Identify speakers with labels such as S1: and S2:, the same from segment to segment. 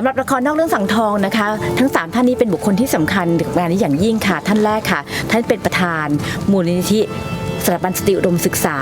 S1: สำหรับละครนอกเรื่องสังทองนะคะ ทั้ง 3 ท่านนี้เป็นบุคคลที่สำคัญกับงานนี้อย่างยิ่งค่ะ ท่านแรกค่ะ ท่านเป็นประธานมูลนิธิ สถาบันสติอุดมศึกษา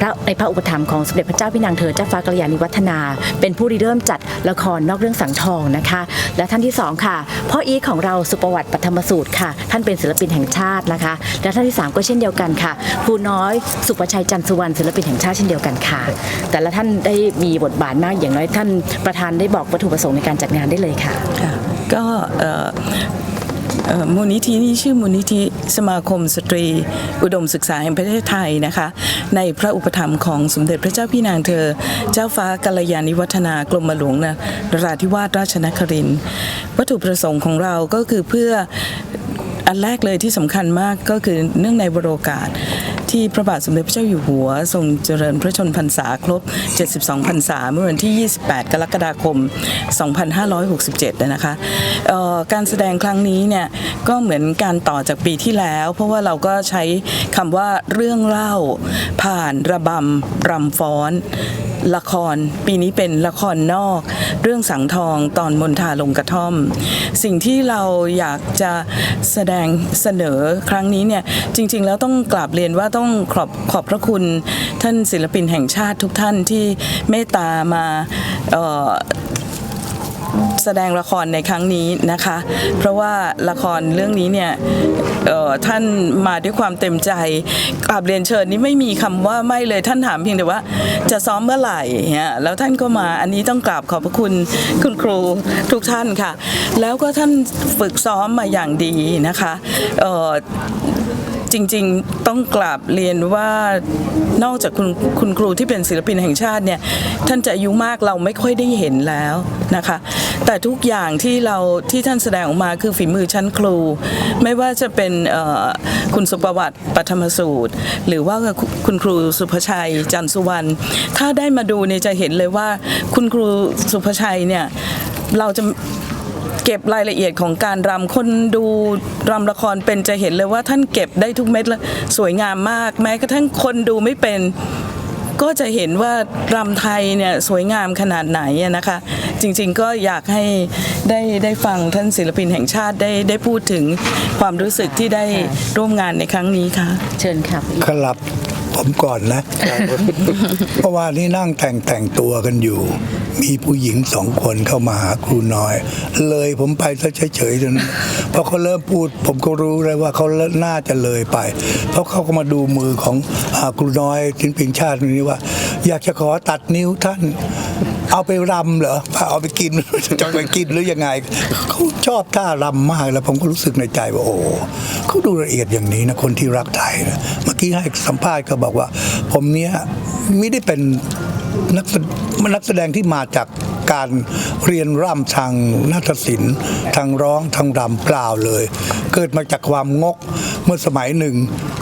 S1: พระในพระอุปถัมภ์ของสมเด็จพระเจ้าพี่นางเธอเจ้าฟ้ากัลยาณิวัฒนา เป็นผู้ริเริ่มจัดละครนอกเรื่องสังทองนะคะ และท่านที่สองค่ะพ่ออีของเราสุประวัติปฐมสูตรค่ะ ท่านเป็นศิลปินแห่งชาตินะคะ และท่านที่สามก็เช่นเดียวกันค่ะครูน้อยสุประชัยจันทร์สุวรรณศิลปินแห่งชาติเช่นเดียวกันค่ะ แต่ละท่านได้มีบทบาทมากอย่างน้อยท่านประธานได้บอกวัตถุประสงค์ในการจัดงานได้เลยค่ะ
S2: ก็ มูลนิธินี้ชื่อมูลนิธิสมาคมสตรี อุดมศึกษาแห่งประเทศไทยนะคะ ในพระอุปถัมภ์ของสมเด็จพระเจ้าพี่นางเธอ เจ้าฟ้ากัลยาณิวัฒนากรมหลวงนราธิวาสราชนครินทร์วัตถุประสงค์ของเราก็คือเพื่ออันแรกเลยที่สำคัญมากก็คือเนื่องในวโอกาส ที่พระบาทสมเด็จพระเจ้าอยู่หัว ทรงเจริญพระชนพรรษาครบ 72 พรรษาเมื่อวันที่ 28 กรกฎาคม 2567 นะคะการแสดงครั้งนี้เนี่ยก็เหมือนการต่อจากปีที่แล้ว เพราะว่าเราก็ใช้คำว่าเรื่องเล่าผ่านระบำรำฟ้อน ละคร ปีนี้เป็นละครนอก เรื่องสังทองตอนมนทาลงกระท่อม สิ่งที่เราอยากจะแสดงเสนอครั้งนี้เนี่ยจริง ๆ แล้วต้องกราบเรียนว่าต้องขอบขอบพระคุณท่านศิลปินแห่งชาติทุกท่านที่เมตตามา แสดงละครในครั้งนี้นะคะ เพราะว่าละครเรื่องนี้เนี่ยท่านมาด้วยความเต็มใจกราบเรียนเชิญนี่ไม่มีคำว่าไม่เลยท่านถามเพียงแต่ว่า จะซ้อมเมื่อไหร่เนี่ยแล้วท่านก็มาอันนี้ต้องกราบขอบพระคุณคุณครูทุกท่านค่ะ แล้วก็ท่านฝึกซ้อมมาอย่างดีนะคะ จริงๆต้องกราบเรียนว่านอกจากคุณคุณครูที่เป็นศิลปินแห่งชาติเนี่ยท่านจะอายุมากเราไม่ค่อยได้เห็นแล้วนะคะ แต่ทุกอย่างที่เราที่ท่านแสดงออกมาคือฝีมือชั้นครู ไม่ว่าจะเป็นคุณสุประวัติปฐมสูตร หรือว่าคุณครูสุภชัยจันสุวรรณถ้าได้มาดูเนี่ยจะเห็นเลยว่าคุณครูสุภชัยเนี่ยเราจะ เก็บรายละเอียดของการรำคนดูรำละครเป็นจะเห็นเลยว่าท่านเก็บได้ทุกเม็ดเลยสวยงามมาก แม้กระทั่งคนดูไม่เป็นก็จะเห็นว่ารำไทยเนี่ยสวยงามขนาดไหนอะนะคะ จริงๆก็อยากให้ได้ได้ฟังท่านศิลปินแห่งชาติได้ได้พูดถึงความรู้สึกที่ได้ร่วมงานในครั้งนี้ค่ะ
S1: เชิญค่ะ
S3: ครับ ผมก่อนนะ เพราะว่านี่นั่งแต่งแต่งตัวกันอยู่ มีผู้หญิงสองคนเข้ามาหาครูน้อย เลยผมไปซะเฉยๆจนนพอเขาเริ่มพูด ผมก็รู้เลยว่าเขาน่าจะเลยไป เพราะเขาก็มาดูมือของอาครูน้อยทินปิงชาตินี้ว่า อยากจะขอตัดนิ้วท่าน เอาไปรำเหรอเอาไปกินจะไปกินหรือยังไงเขาชอบท่ารำมากแล้วผมก็รู้สึกในใจว่าโอ้เขาดูละเอียดอย่างนี้นะคนที่รักไทยนะเมื่อกี้ให้สัมภาษณ์ก็บอกว่า ผมเนี้ยไม่ได้เป็นนักแสนักแสดงที่มาจากการเรียนร่ำทางนาฏศิลป์ทางร้องทางรำเปล่าเลย เกิดมาจากความงก เมื่อสมัยหนึ่ง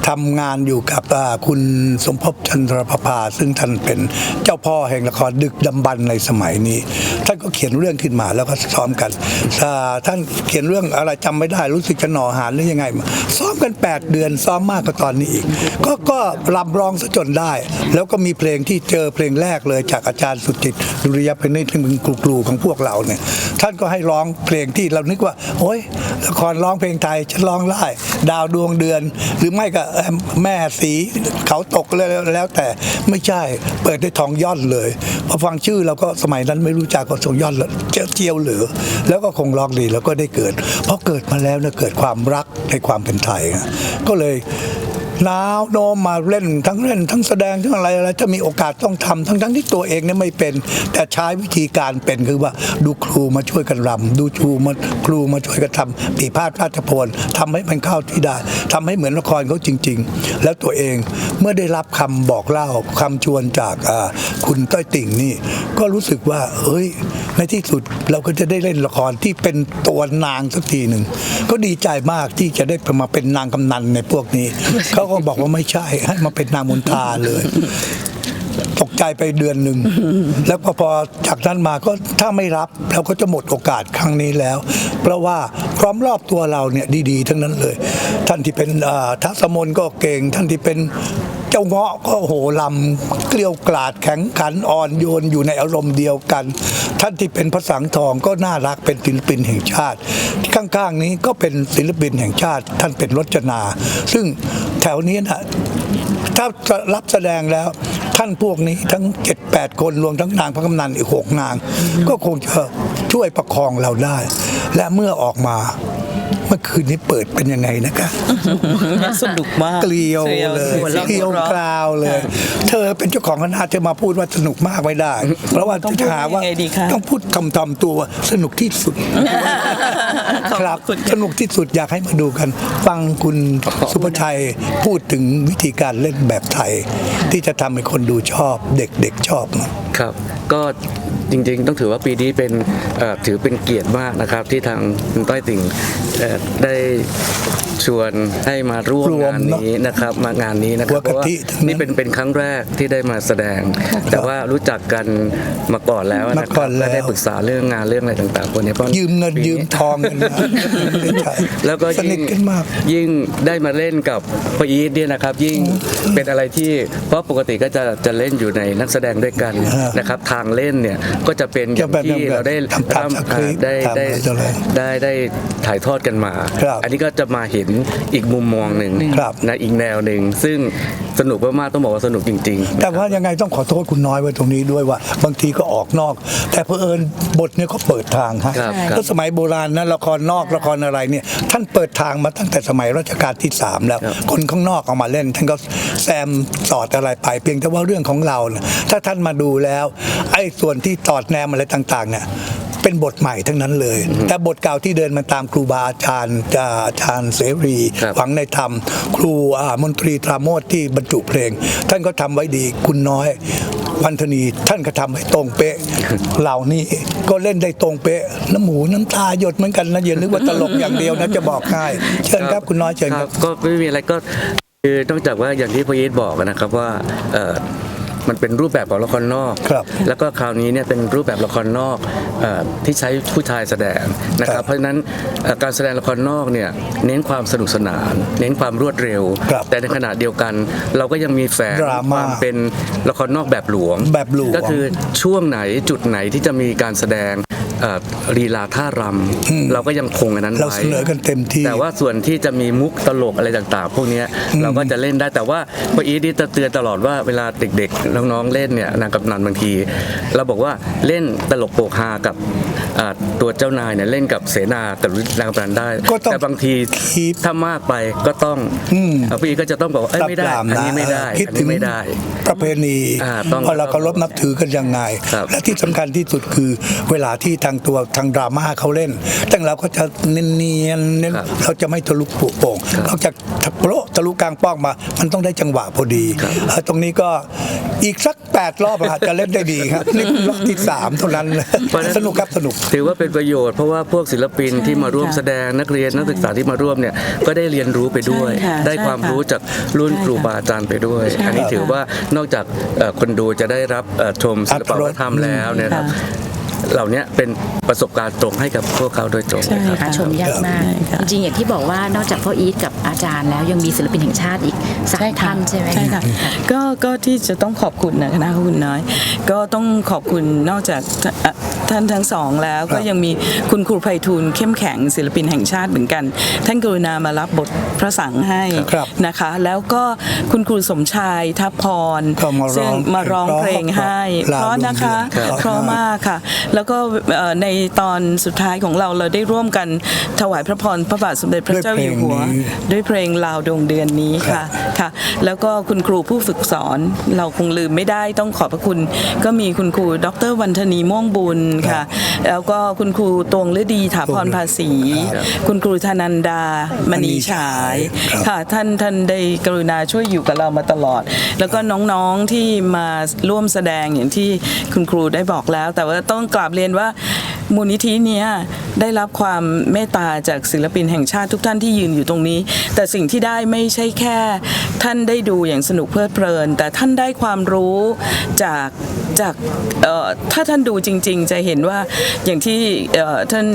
S3: ทำงานอยู่กับคุณสมภพจันทรประภา ซึ่งท่านเป็นเจ้าพ่อแห่งละครดึกดำบรรในสมัยนี้ ท่านก็เขียนเรื่องขึ้นมาแล้วก็ซ้อมกันท่านเขียนเรื่องอะไรจำไม่ได้รู้สึกจะหน่อหานหรือยังไง ซ้อมกัน 8 เดือนซ้อมมากกว่าตอนนี้อีก ก็ก็รำร้องซะจนได้ แล้วก็มีเพลงที่เจอเพลงแรกเลยจากอาจารย์สุจิตดุริยเพนิที่มึงครูๆของพวกเราเนี่ย ท่านก็ให้ร้องเพลงที่เรานึกว่าโอ้ยละครร้องเพลงไทยฉันร้องได้ดาวดวงเดือน หรือไม่ก็แม่สีเขาตกแล้วแล้วแต่ไม่ใช่เปิดด้วยทองย่อนเลยพอฟังชื่อเราก็สมัยนั้นไม่รู้จักก็ทองย่อนเลยเจียวเจียวเหลือ แล้วก็คงร้องดีแล้วก็ได้เกิดเพอเกิดมาแล้วเนี่ยเกิดความรักในความเป็นไทย ก็เลย น้าวโน้มมาเล่นทั้งเล่น ทั้งแสดงทั้งอะไรอะไรถ้ามีโอกาสต้องทำทั้งทั้งที่ตัวเองเนี่ยไม่เป็น แต่ใช้วิธีการเป็นคือว่าดูครูมาช่วยกันรำดูครูมาครูมาช่วยกันทำปีพาดราชพลทำให้มันเข้าที่ได้ทำให้เหมือนละครเขาจริง ๆ แล้วตัวเองเมื่อได้รับคำบอกเล่าคำชวนจากคุณต้อยติ่งนี่ ก็รู้สึกว่าเฮ้ย ในที่สุดเราก็จะได้เล่นละครที่เป็นตัวนางสักทีหนึ่งก็ดีใจมากที่จะได้มาเป็นนางกำนันในพวกนี้ เขาก็บอกว่าไม่ใช่ให้มาเป็นนางมนทาเลยตกใจไปเดือนหนึ่ง แล้วพอพอจากนั้นมาก็ถ้าไม่รับเราก็จะหมดโอกาสครั้งนี้แล้ว เพราะว่าพร้อมรอบตัวเราเนี่ยดีๆ ทั้งนั้นเลย ท่านที่เป็นอ่าทัศมนก็เก่ง ท่านที่เป็นเจ้าเงาะก็โหลำเกลียวกลาดแข็งขันอ่อนโยนอยู่ในอารมณ์เดียวกัน ท่านที่เป็นพระสังทองก็น่ารักเป็นศิลปินแห่งชาติข้างๆนี้ก็เป็นศิลปินแห่งชาติ ท่านเป็นรจนา ซึ่งแถวนี้นะถ้ารับแสดงแล้วท่านพวกนี้ทั้ง 7-8 คนรวมทั้งนางพระกำนันอีกหกนาง ก็คงจะช่วยประคองเราได้ และเมื่อออกมา คืนนี้เปิดเป็นยังไงนะคะ
S2: สนุกมาก
S3: เกลียวเลย
S2: หัวเราะ
S3: เกลียว
S2: หัวเราะ
S3: กราวเลย เธอเป็นเจ้าของคณะจะมาพูดว่าสนุกมากไม่ได้ เพราะว่า
S2: ต้องพู
S3: จะ
S2: ด
S3: หาว่า
S2: ยังไงดีคะ
S3: ต้องพูดคำทำตัวว่าสนุกที่สุด ครับ
S2: ขอบคุณ
S3: สนุกที่สุดอยากให้มาดูกัน ฟังคุณสุภชัยพูดถึงวิธีการเล่นแบบไทย ที่จะทำให้คนดูชอบเด็กๆชอบนะ
S4: ครับก็จริงๆ ต้องถือว่าปีนี้เป็นถือเป็นเกียรติมากนะครับ ที่ทางคุณต้อยติ่งได้ ชวนให้มาร่วม
S3: รวม
S4: งาน
S3: เนอะ
S4: นี้นะครับ มางานนี้นะค
S3: หั
S4: รั
S3: ว
S4: บเพราะว่า
S3: กะทิทั้งนั้น
S4: นี่เป็นเป็นครั้งแรกที่ได้มาแสดง แต่ว่ารู้จักกันมาก่อนแล้วนะ
S3: มา
S4: ค
S3: ก่
S4: รั
S3: อบนแล้ว
S4: และได้ปรึกษาเรื่องงานเรื่องอะไรต่างๆคนนี้เพราะ
S3: ยืมเงิน
S4: ปี
S3: ยืมทองกันนะไม่ใช่
S4: แล้วก็
S3: สนิ
S4: ยิ่
S3: ท
S4: ง
S3: กันมาก
S4: ยิ่งได้มาเล่นกับพ่ออีทเนี่ยนะครับ ยิ่งเป็นอะไรที่เพราะปกติก็จะจะเล่นอยู่ในนักแสดงด้วยกัน
S3: ฮะ
S4: นะครับ ทางเล่นเนี่ยก็จะเป็นอย่าง
S3: จะแบบ
S4: ที่เราได้
S3: ทำตามสคริปต์
S4: ได้
S3: ตาม
S4: ได้
S3: อะไรต่ออะไร
S4: ได้ได้ถ่ายทอดกันมา
S3: ครับ
S4: อันนี้ก็จะมาเห็นอีกมุมมองหนึ่ง
S3: ครับ
S4: นะอีกแนวหนึ่งซึ่งสนุกมากๆต้องบอกว่าสนุกจริงๆ
S3: แต่ว่ายังไงต้องขอโทษคุณน้อยไว้ตรงนี้ด้วยว่า บางทีก็ออกนอก แต่เพอเอิญบทเนี่ยเขาเปิดทางฮะ
S4: ครับครับ
S3: แล้วสมัยโบราณนะละครนอกละครอะไรเนี่ย ท่านเปิดทางมาตั้งแต่สมัยรัชกาลที่สามแล้ว คนข้างนอกเอามาเล่น ท่านก็แซมสอดอะไรไป เพียงแต่ว่าเรื่องของเราเนี่ยถ้าท่านมาดูแล้ว ไอ้ส่วนที่ตอดแนมอะไรต่างๆเนี่ย เป็นบทใหม่ทั้งนั้นเลย แต่บทเก่าที่เดินมาตามครูบาอาจารย์จะอาจารย์เสรี
S4: ครับ
S3: หวังในธรรม ครูอ่ามนตรีตราโมทที่บรรจุเพลง ท่านก็ทำไว้ดีคุณน้อยวันธนีท่านก็ทำให้ตรงเป๊ะเหล่านี้ก็เล่นได้ตรงเป๊ะน้ำหมูน้ำตาหยดเหมือนกันนะอย่านึกว่าตลกอย่างเดียวนะจะบอกให้เชิญครับคุณน้อยเชิญครับ
S4: ก็ไม่มีอะไรก็คือนอกจากว่าอย่างที่พอยีทบอกนะครับว่าเอ่อ มันเป็นรูปแบบของละครนอก
S3: ครับ
S4: แล้วก็คราวนี้เนี่ยเป็นรูปแบบละครนอกเออที่ใช้ผู้ชายแสดงนะค
S3: ครั
S4: รับบเพราะฉะนั้นเอ่อการแสดงละครนอกเนี่ยเน้นความสนุกสนาน เน้นความรวดเร็ว
S3: ครับ
S4: แต่ในขณะเดียวกัน เราก็ยังมีแฝง
S3: ดราม่า
S4: ความเป็นละครนอกแบบหลวง
S3: แบบหลวง
S4: ก็คือช่วงไหนจุดไหนที่จะมีการแสดงเอ่อ ลีลาท่ารำเราก็ยังคงอันนั้น
S3: เรา
S4: ไว้
S3: เสนอกันเต็มที่
S4: แต่ว่าส่วนที่จะมีมุกตลกอะไรต่างๆ พวกเนี้ยเราก็จะเล่นได้แต่ว่าพออีทนี่จะเตือนตลอดว่าเวลาเด็กๆน้องๆเล่นเนี่ยนางกำนันบางที เราบอกว่าเล่นตลกโปกฮากับอ่าตัวเจ้านายเนี่ยเล่นกับเสนากับนางกำนันได้
S3: ก็ต้อง
S4: แต่บางที
S3: คีป
S4: ถ้ามากไปก็ต้อง
S3: อืม
S4: อ่าพี่อีทก็จะต้องบอกว่าเอ้ยไม่ได้
S3: ปราบปราม
S4: อัน
S3: นะ
S4: นี้ไม่ได้
S3: คิด
S4: อัน
S3: ถึ
S4: นี้
S3: ง
S4: ไม่ได้
S3: ประเพณี
S4: อ่าต้อง
S3: ว่าเราเคารพนับถือกันยังไง
S4: ครับ
S3: และที่สำคัญที่สุดคือเวลาที่ทางตัวทางดราม่าเขาเล่น แต่เราก็จะเนียนๆเน้น
S4: ครับ
S3: เราจะไม่ทะลุปุโป่ง
S4: ครับ
S3: นอกจากโปะทะลุกลางป้องมา มันต้องได้จังหวะพอดี
S4: ครับ
S3: เอ่อตรงนี้ก็อีกสักแปดรอบอาจจะเล่นได้ดีครับนี่คือรอบที่สามเท่านั้น
S4: เพราะฉะนั้น
S3: สนุกครับสนุก
S4: ถือว่าเป็นประโยชน์เพราะว่าพวกศิลปินที่มาร่วม
S2: ค่ะ
S4: แสดงนักเรียนนักศึกษาที่มาร่วมเนี่ยก็ได้เรียนรู้ไปด้วย
S2: ใช่ค่ะ
S4: ได้ความ
S2: ใช่ค่ะ
S4: รู้จากรุ่น
S2: ใช่ค่ะ
S4: ครูบาอาจารย์ไปด้วย
S2: ใช่
S4: อันนี้
S2: ค่ะ
S4: ถือว่านอกจากเอ่อคนดูจะได้รับเอ่อชมศิลปวัฒนธรรมแล้วเนี่ยครับ
S2: ค่ะ
S4: เหล่านี้เป็นประสบการณ์ตรงให้กับพวกเขาโดยตรง
S2: ใช่
S4: เลยครับ
S1: หาชมยากมาก
S2: ใช่ค่ะ
S1: จริงๆ อย่างที่บอกว่านอกจากพ่ออีทกับอาจารย์แล้วยังมีศิลปินแห่งชาติอีกสามท่านใช่ไหม
S2: ใช่ค่ะก็ก็ที่จะต้องขอบคุณนะคณะคุณน้อย ก็ต้องขอบคุณนอกจากเอ่อท่านทั้งสองแล้วก็ยังมีคุณครูไพฑูรย์เข้มแข็งศิลปินแห่งชาติเหมือนกัน ท่านกรุณามารับบทพระสังให้
S3: ครับ
S2: นะคะ แล้วก็คุณครูสมชายทัพพร
S3: ก็มาร้อง
S2: ซึ่งมาร้องเพลงให้
S3: เพราะ
S2: เพราะนะคะ
S3: ครับ
S2: เพราะมากค่ะแล้วก็เอ่อในตอนสุดท้ายของเราเราได้ร่วมกันถวายพระพรพระบาทสมเด็จพระเจ้าอยู่หัว ด้วยเพลงลาวดวงเดือนนี้ค่ะค่ะ แล้วก็คุณครูผู้ฝึกสอนเราคงลืมไม่ได้ต้องขอบพระคุณ ก็มีคุณครูดรวันธนีม่วงบุญค่ะ แล้วก็คุณครูตวงฤดีถาพรภาษี คุณครูธนันดามณีฉาย
S3: ครับ
S2: ค่ะท่านท่านได้กรุณาช่วยอยู่กับเรามาตลอด แล้วก็น้องๆที่มาร่วมแสดงอย่างที่คุณครูได้บอกแล้ว แต่ว่าต้องกราบเรียนว่ามูลนิธิเนี้ยได้รับความเมตตาจากศิลปินแห่งชาติทุกท่านที่ยืนอยู่ตรงนี้ แต่สิ่งที่ได้ไม่ใช่แค่ ท่านได้ดูอย่างสนุกเพลิดเพลิน แต่ท่านได้ความรู้จากจากเอ่อถ้าท่านดูจริง ๆ จะเห็นว่าอย่างที่เอ่อท่าน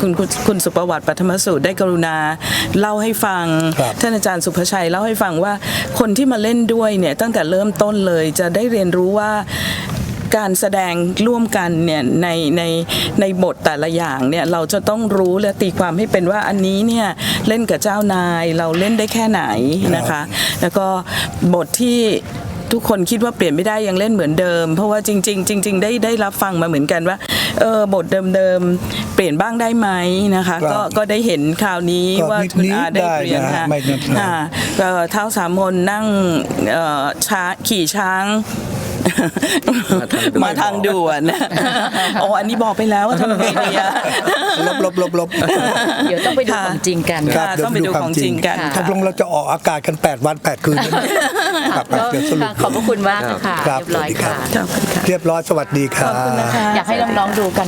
S2: คุณคุณคุณสุประวัติปัทมสูตรได้กรุณาเล่าให้ฟัง
S3: ครับ
S2: ท่านอาจารย์สุภชัยเล่าให้ฟังว่าคนที่มาเล่นด้วยเนี่ยตั้งแต่เริ่มต้นเลยจะได้เรียนรู้ว่า การแสดงร่วมกันเนี่ยในในในบทแต่ละอย่างเนี่ยเราจะต้องรู้และตีความให้เป็นว่าอันนี้เนี่ยเล่นกับเจ้านายเราเล่นได้แค่ไหนนะคะ แล้วก็บทที่ทุกคนคิดว่าเปลี่ยนไม่ได้ยังเล่นเหมือนเดิม เพราะว่าจริง ๆ จริง ๆ ได้ได้รับฟังมาเหมือนกันว่าเออบทเดิมๆเปลี่ยนบ้างได้ไหมนะคะ
S3: ครับ
S2: ก็ก็ได้เห็นคราวนี้
S3: ก็
S2: ว่า
S3: นิด
S2: คุณ
S3: ๆ
S2: อาได้เปลี่ยน
S3: ได้นะ
S2: ค่ะ
S3: ไม่นาน
S2: ค่ะก็เท้าสามมนนั่งเอ่อช้าขี่ช้าง มาทางด่วนโอ้อันนี้บอกไปแล้วว่าทำไงดีอะ
S3: ลบลบลบลบ
S1: เดี๋ยวต้องไปดูของจริงกัน
S2: ค่ะต้องไปดูของจริงกัน
S1: ค่ะ
S3: ตกลงเราจะออกอากาศกัน 8 วัน 8 คืนครับครับเดี๋ยวสรุป
S1: ขอบพระคุณมากค่ะ
S3: ครับ
S1: เรียบร้อย
S3: สวัสดีครั
S1: ค่ะ
S3: บเรียบร้อยสวัสดีครับ
S1: อยากให้น้องๆดูกัน